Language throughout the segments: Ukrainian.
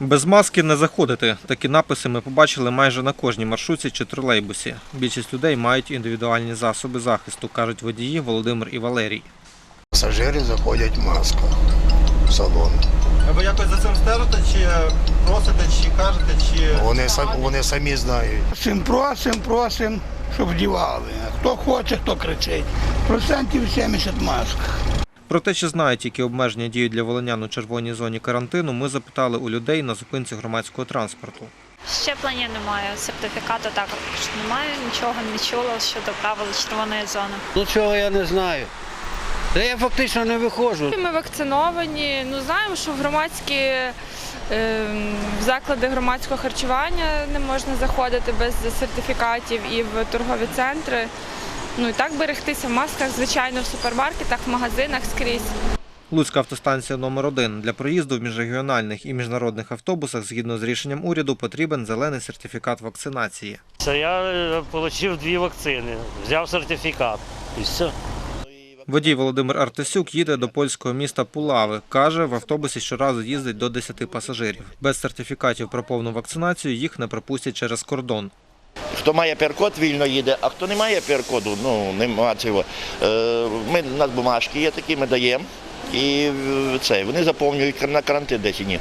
Без маски не заходити. Такі написи ми побачили майже на кожній маршрутці чи тролейбусі. Більшість людей мають індивідуальні засоби захисту, кажуть водії Володимир і Валерій. Пасажири заходять в масках в салон. А ви якось за цим стежите, чи просите, чи кажете, чи Вони, сам, вони самі знають. Просим, просим, просим, щоб вдівали. Хто хоче, хто кричить. Процентів 70 в масках. Про те, чи знають, які обмеження діють для волинян у червоній зоні карантину, ми запитали у людей на зупинці громадського транспорту. Щеплення немає, сертифікату також немає, нічого не чула щодо правил червоної зони. Ну цього я не знаю. Та я фактично не виходжу. Ми вакциновані. Ну знаємо, що в громадські в заклади громадського харчування не можна заходити без сертифікатів і в торгові центри. Ну і так берегтися в масках, звичайно, в супермаркетах, в магазинах скрізь. Луцька автостанція номер 1 Для проїзду в міжрегіональних і міжнародних автобусах, згідно з рішенням уряду, потрібен зелений сертифікат вакцинації. Це я е, отримав дві вакцини, взяв сертифікат і все. Водій Володимир Артесюк їде до польського міста Пулави. Каже, в автобусі щоразу їздить до 10 пасажирів. Без сертифікатів про повну вакцинацію їх не пропустять через кордон. Хто має пір-код, вільно їде, а хто не має пір-коду, ну нема цього. Е, Ми у нас бумажки є такі, ми даємо. І е, це вони заповнюють на карантин десь і ні.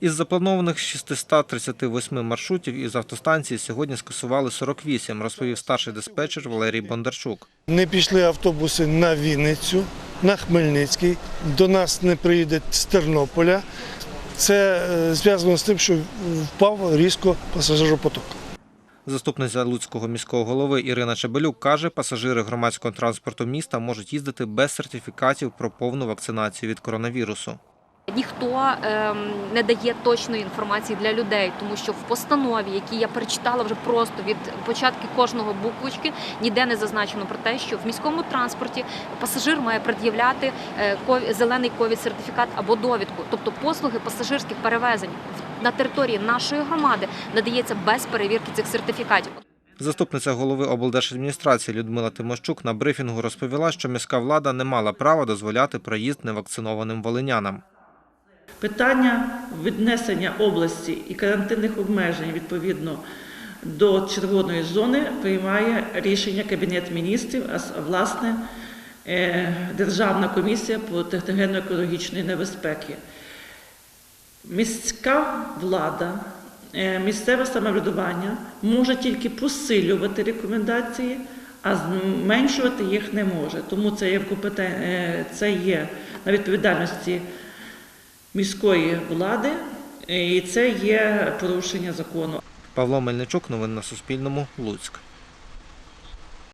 Із запланованих 638 маршрутів із автостанції сьогодні скасували 48, розповів старший диспетчер Валерій Бондарчук. Не пішли автобуси на Вінницю, на Хмельницький. До нас не приїде з Тернополя. Це е, зв'язано з тим, що впав різко пасажиропоток. Заступниця Луцького міського голови Ірина Чебелюк каже, пасажири громадського транспорту міста можуть їздити без сертифікатів про повну вакцинацію від коронавірусу. Ніхто ем, не дає точної інформації для людей, тому що в постанові, які я перечитала вже просто від початку кожного буквочки, ніде не зазначено про те, що в міському транспорті пасажир має пред'являти е, зелений ковід сертифікат або довідку, тобто послуги пасажирських перевезень на території нашої громади надається без перевірки цих сертифікатів. Заступниця голови облдержадміністрації Людмила Тимощук на брифінгу розповіла, що міська влада не мала права дозволяти проїзд невакцинованим волинянам. Питання віднесення області і карантинних обмежень відповідно до червоної зони приймає рішення Кабінет міністрів, а власне е, Державна комісія по техногенно-екологічної небезпеки. Міська влада, е, місцеве самоврядування може тільки посилювати рекомендації, а зменшувати їх не може. Тому це є, е, це є на відповідальності міської влади, і це є порушення закону. Павло Мельничук, новини на Суспільному, Луцьк.